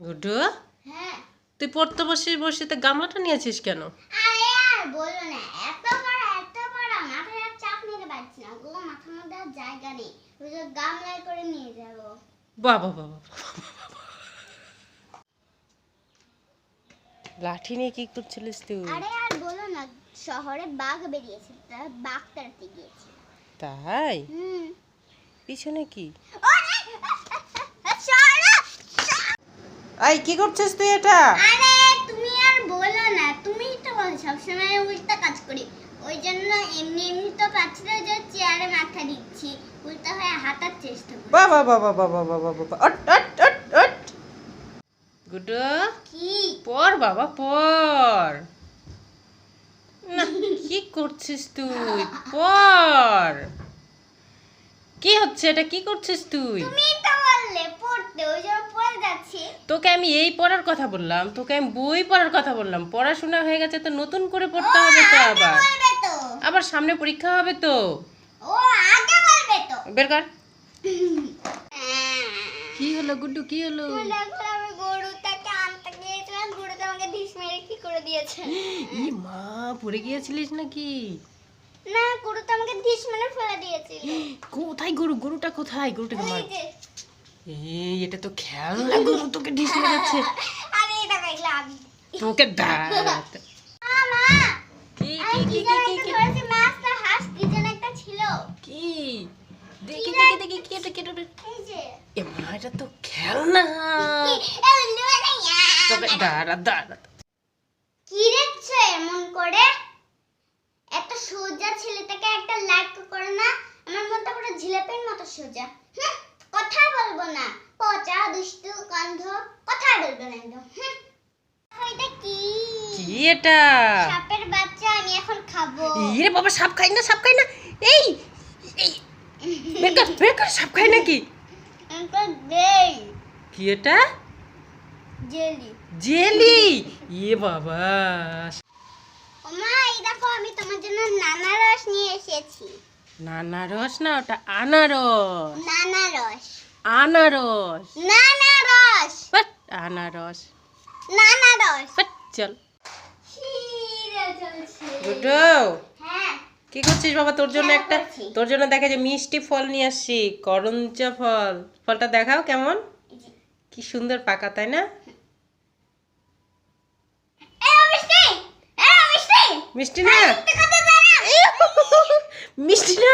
গুড্ডু? হ্যাঁ। তুই পড়তে বসে বসে তো গামলাটা নিয়েছিস কেন? আরে আর বলো না এত এত চাপ নিতে পারছি না। গো মাথার মধ্যে আর জায়গা নেই। ওই যে গামলায় করে নিয়ে যাব। বাবা বাবা লাঠি নিয়ে কি করছিলিস তুই? আরে আর বলো না শহরে বাঘ বেরিয়েছে তা বাঘ তাড়াতে তাই? হুম। পিছনে কি? আই কি করছিস তুই এটা? আরে তুমি আর বলো না তুমি তো বলো সবসময় উল্টা কাজ করি। ওই জন্য এমনি এমনি তো পাচ্ছি না যে চেয়ারে মাথা দিচ্ছি উল্টা হয়ে হাঁটার চেষ্টা করি। বাবা বাবা বাবা বাবা বাবা অট অট অট অট। গুড্ডু কি? পর বাবা পর। না কি করছিস তুই? পর। কি হচ্ছে এটা? কি করছিস তুই? তুমি তো বললে পড়তে ওই জন্য পড়ে যাচ্ছি। তোকে আমি এই পড়ার কথা বললাম তোকে আমি বই পড়ার কথা বললাম পড়াশোনা হয়ে গেছে তো নতুন করে পড়তে হবে তো আবার। আবার সামনে পরীক্ষা হবে তো। তো। বের কর। কি হলো গুড্ডু কি হলো? আমাকে ই মা পড়ে গিয়েছিলিস নাকি? না আমাকে মেরে ফেলে দিয়েছিল। কোথায় গরু? গরুটা কোথায়? গরুটাকে মার। এটা তো খেলনা গরু তোকে ঢিস মেরেছে। আরে এটা দেখলাম তোকে দাঁড়াত। মা কি আমি কি কি কি কি কি? একটা ধরেছি মাছটা হাঁস কি যেন একটা ছিল। কি? দেখি দেখি দেখি কি এটা কি যে। এ মা এটা তো খেলনা এ উল্লু বানাইয়া। তোকে দাঁড়া দাঁড়া। কি দেখছ এমন করে? এত সোজা ছেলেটাকে একটা লাইক করে না? আমার মতো পুরো জিলাপির মতো সোজা হুম, কথা বলব না পচা দুষ্টু গন্ধ কথা বলব না একদম হুম। দেখো এটা কি? কি এটা? সাপের বাচ্চা আমি এখন খাব। ইরে বাবা সাপ খাই না সাপ খাই না। এই এই বের কর সাপ খাই নাকি? কি এটা? জেলি। জেলি? বাবা ওমা এই দেখো আমি তোমার জন্য নানা রস নিয়ে এসেছি। নানা রস না ওটা আনারস। নানা রস আনারস। নানা রস বাট আনারস। নানা রস চল। গুড্ডু হ্যাঁ। কি করছিস বাবা? তোর জন্য হ্যাঁ, একটা তোর জন্য দেখা যে মিষ্টি ফল নিয়ে আসছি করঞ্চা ফল। ফলটা দেখাও কেমন? কি সুন্দর পাকা তাই না? মিষ্টি! না? মিষ্টি না?